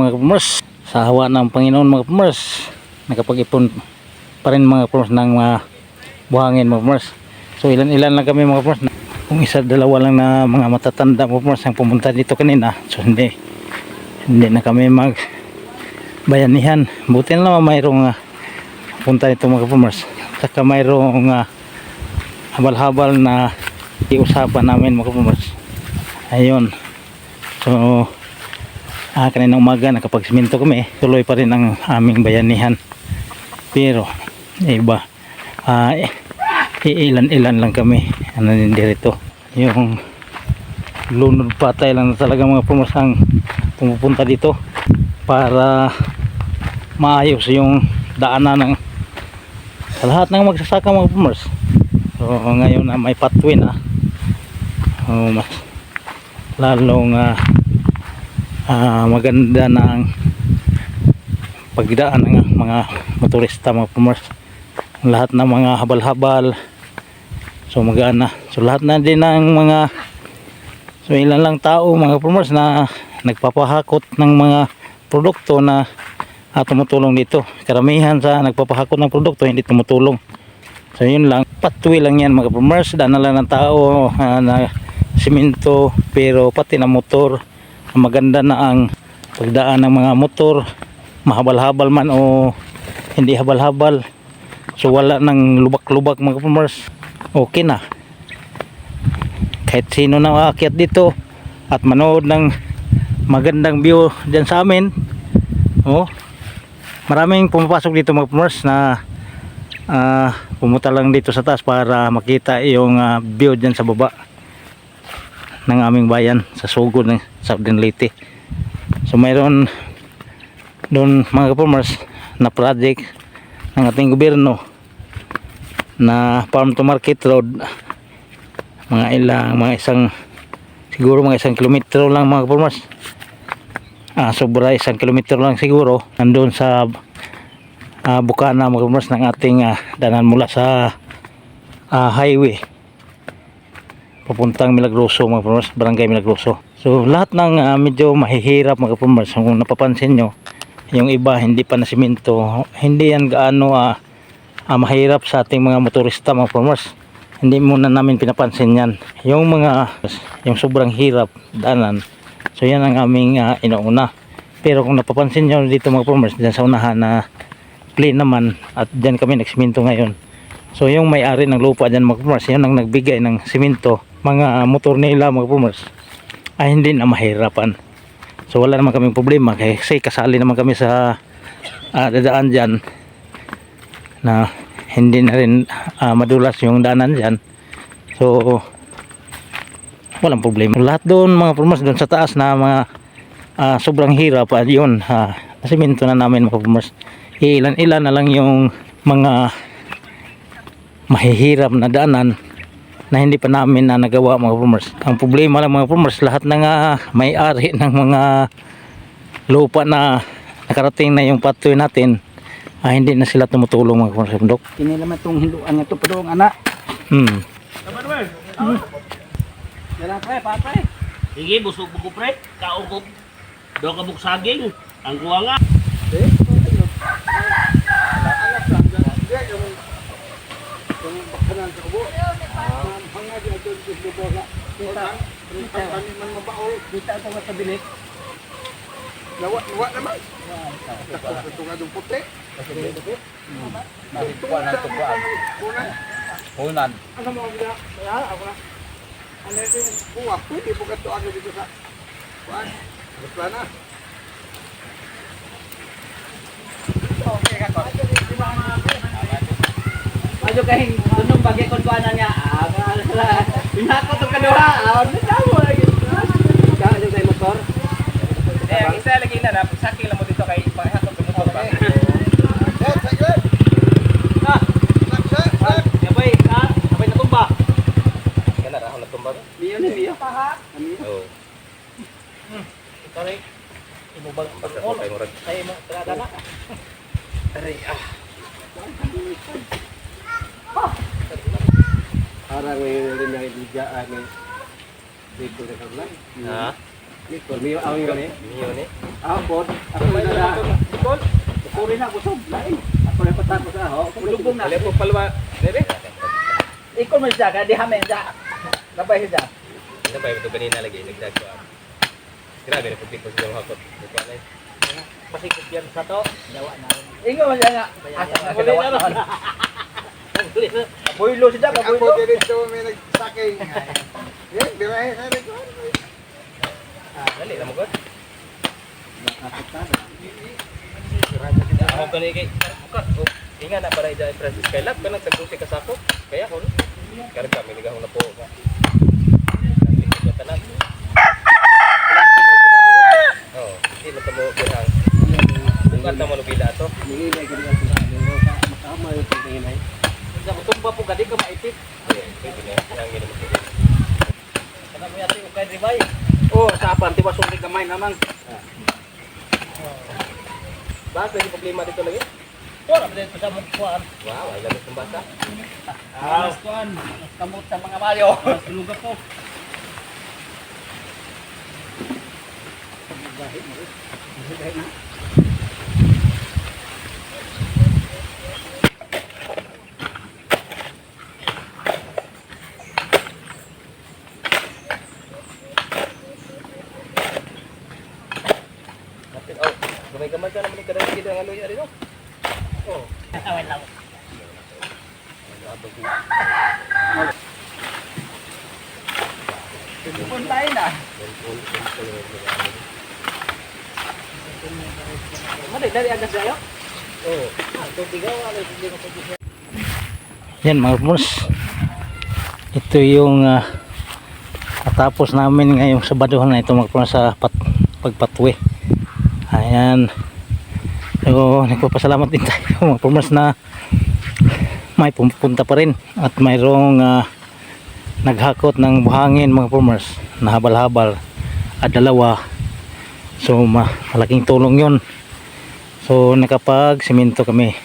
mga kapamers. Sa hawa ng Panginoon mga kapamers. Nakapag-ipon pa rin mga kapamers ng mga buhangin mga kapamers. So ilan-ilan lang kami mga kapamers. Kung isa dalawa lang na mga matatanda mga kapamers ang pumunta dito kanina. So hindi hindi na kami mag bayanihan. Buti na naman mayroong uh, punta nito mga kapamers. Saka mayroong uh, habal-habal na iusapan namin mga kapamers. Ayun. So, ah, kaninang umaga nakapagsiminto kami. Tuloy pa rin ang aming bayanihan. Pero, iba. Ah, eh, iilan-ilan lang kami. Ano din dito. Yung lunod patay lang na talaga mga pumasang pumupunta dito para maayos yung daanan ng sa lahat ng magsasaka mga pumers. So, ngayon na may pathway na. Oh, mas lalong ah, ah, maganda na ang pagdaan ng mga motorista mga pumers lahat ng mga habal-habal. So magana so lahat na din ng mga so ilan lang tao mga pumers na nagpapahakot ng mga produkto na ah, tumutulong dito. Karamihan sa nagpapahakot ng produkto hindi tumutulong. So yun lang. Patwi lang yan mga pumers daan na lang ng tao ah, na simento pero pati na motor maganda na ang pagdaan ng mga motor. Mahabal-habal man o hindi habal-habal. So wala nang lubak-lubak mga farmers. Okay na. Kahit sino na aakyat dito at manood ng magandang view dyan sa amin oh, maraming pumapasok dito mga farmers na ah, pumunta lang dito sa taas para makita yung ah, view dyan sa baba ng aming bayan sa sugod ng Southern Leyte so mayroon doon mga farmers na project ng ating gobyerno na farm to market road. Mga ilang mga isang siguro mga isang kilometro lang mga farmers ah, sobra isang kilometro lang siguro. Nandun sa ah, bukana mga farmers ng ating ah, danan mula sa ah, highway papuntang Milagroso mga farmers, barangay Milagroso. So lahat ng ah, medyo mahihirap mga farmers, kung napapansin nyo, yung iba hindi pa na simento, hindi yan gaano ah, ah, mahirap sa ating mga motorista mga farmers. Hindi muna namin pinapansin yan. Yung mga, yung sobrang hirap daanan, so yan ang aming ah, inuuna. Pero kung napapansin nyo dito mga farmers, dyan sa unahan na clean naman at dyan kami nagsiminto ngayon. So yung may-ari ng lupa dyan mga farmers, yan ang nagbigay ng simento, mga motor nila mga farmers, ay hindi na mahirapan. So wala naman kaming problema kasi kasali naman kami sa ah, dadaan dyan na hindi na rin ah, madulas yung daanan dyan. So walang problema. Lahat doon mga farmers doon sa taas na mga ah, sobrang hirap at yun, ah, nasiminto na namin mga farmers. Ilan-ilan na lang yung mga mahihirap na daanan na hindi pa namin na nagawa mga farmers. Ang problema lang mga farmers, lahat na nga may-ari ng mga lupa na nakarating na yung patoy natin, ah, hindi na sila tumutulong mga farmers. Bundok. Kini naman itong hinduan nga ito pa doon, anak. Hmm. Yan pre, patay. Sige, busog buko pre. Kaon ko. Do ka buk saging. Ang kuha nga. Kita ito nga sa bilik. Lawa, lawa naman. Takot na tunga ng puti. Na tukuan. Kunay. Hunan. Ano mo gina? Kaya ako na. Ano ito yung buwa? Pwede po kato agad dito sa... Kuan. Gusto na. Ayo kahing tunong bagay kon kuanan niya. Ah, pinako to kaduha. Ah, nagamo lagi. Ka ayo kay motor. Eh, ang isa lagi na dapat sakil mo dito kay pareha to ba. Na tumba. Kana ra na tumba. Miyo ni miyo. Oo. Sorry. Imubag Basta ko kay murag. Ay mo tada na. Aray ah. Parang ngayon rin yung ibigyan ni Biko na kamlan. Ha? Miyo ang yun eh. Miyo ni. Ah, pod. Ako na na. Ikol. Puri na busog. Lain. Ako na patapos na ho. Lubong na. Alam po palwa. Dere. Ikol man siya kaya di hamen siya. Labay siya. Pa ito kanina lagi nagdagko. Grabe na pagtipos yung hakot. Ito na. Pasikot yan sa to. Dawa na. Ingo man siya nga. Asa nga Huli kadawa na ron. Na. Buylo siya, Ako buylo. dito may nagsaking. Yan, di ba? Ko, Dali na mo god. Ako kanina kay bukas. Oh, Inga na para ida Francis kay lag kanang tagdusi ka sako. Kaya ko. Karga mi ligahon na po. Tanan. Oh, di na tamo birang. Bukan tamo no bila to. Sa ano. Makama yung pagkainay. Sa kutumba po gadi ka na mo. Kana mo yati ukay ribay. Oh, sa apan tiwa sumri gamay naman. Ba, pwede problema dito lagi. Wala mo dito sa mukhaan. Wow, ay lamis ng bata. Ah, kuan. Kamot sa mga mayo. Luga po. Kapit, oh, gamay-gamay ka naman ni kadang gid ang aloy ari no. Away lang. Puntay na. Mali, dari agad sa'yo. oh. Yan mga kapumars. Ito yung uh, natapos namin ngayong Sabadohan na ito mga sa pat, pagpatwi. Ayan. So, nagpapasalamat din tayo mga kapumars na may pumunta pa rin at mayroong uh, naghakot ng buhangin mga kapumars na habal-habal at dalawa. So, ma malaking tulong yun. So, nakapag simento kami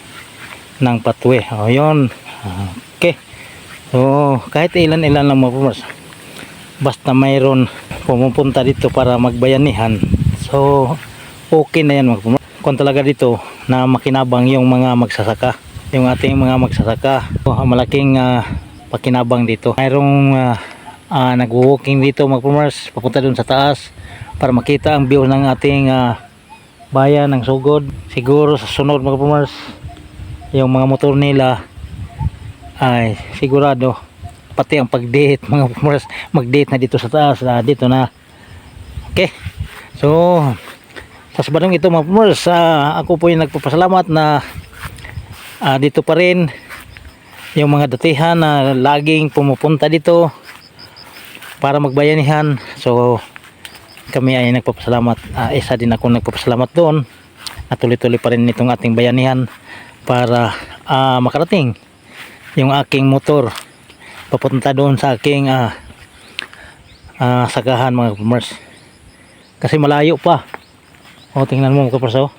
ng patwe. O, yun. Okay. So, kahit ilan-ilan lang mga pumars. Basta mayroon pumupunta dito para magbayanihan. So, okay na yan mga pumars. Kung talaga dito na makinabang yung mga magsasaka. Yung ating mga magsasaka. So, malaking ah, pakinabang dito. Mayroong uh, nag-walking dito mga pumars. Papunta dun sa taas para makita ang view ng ating ah, bayan ng sugod. Siguro sa sunod mga pumars yung mga motor nila ay sigurado pati ang pag-date mga pumars mag-date na dito sa taas ah, dito na okay so sa sabadong ito mga pumars ah, ako po yung nagpapasalamat na ah, dito pa rin yung mga datihan na laging pumupunta dito para magbayanihan. So kami ay nagpapasalamat Ah, isa din ako nagpapasalamat doon at tuloy-tuloy pa rin itong ating bayanihan para ah, makarating yung aking motor. Papunta doon sa aking ah, ah, sagahan mga kapamers kasi malayo pa o tingnan mo mga kapamers oh.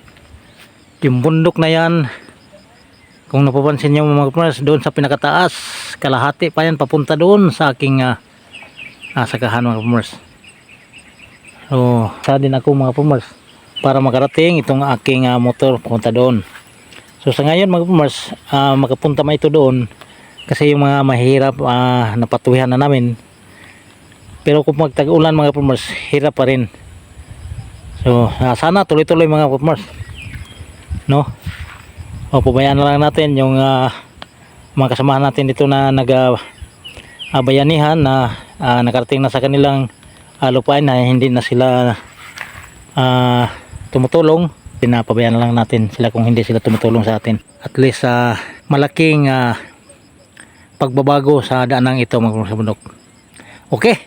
yung bundok na yan kung napapansin nyo mga kapamers doon sa pinakataas kalahati pa yan papunta doon sa aking ah, ah, sagahan mga kapamers so sa din ako mga kapamers para makarating itong aking ah, motor papunta doon So sa ngayon mga pumars, ah, makapunta man ito doon kasi yung mga mahirap ah, napatuwihan na namin. Pero kung magtag-ulan mga pumars, hirap pa rin. So ah, sana tuloy-tuloy mga pumars. No? O pabayaan na lang natin yung ah, mga kasamahan natin dito na nag ah, ah, bayanihan na ah, nakarating na sa kanilang ah, lupain na hindi na sila ah, tumutulong. Pinapabayaan na lang natin sila kung hindi sila tumutulong sa atin. At least ah, malaking ah, pagbabago sa daanang ito mga bundok. Okay.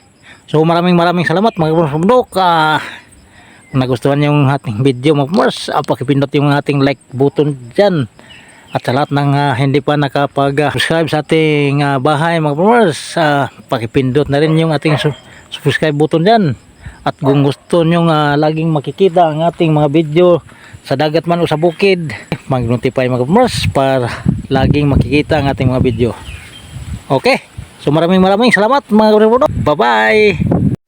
So maraming maraming salamat mga ah, kung nagustuhan yung ating video mga kapatid ah, pakipindot yung ating like button dyan at sa lahat ng ah, hindi pa nakapag ah, subscribe sa ating ah, bahay mga kapatid ah, pakipindot na rin yung ating su- subscribe button dyan at kung gusto nyo nga laging makikita ang ating mga video sa dagat man o sa bukid, mag-notify mga kapamers para laging makikita ang ating mga video. Okay? So maraming maraming salamat mga kapamers. Bye-bye!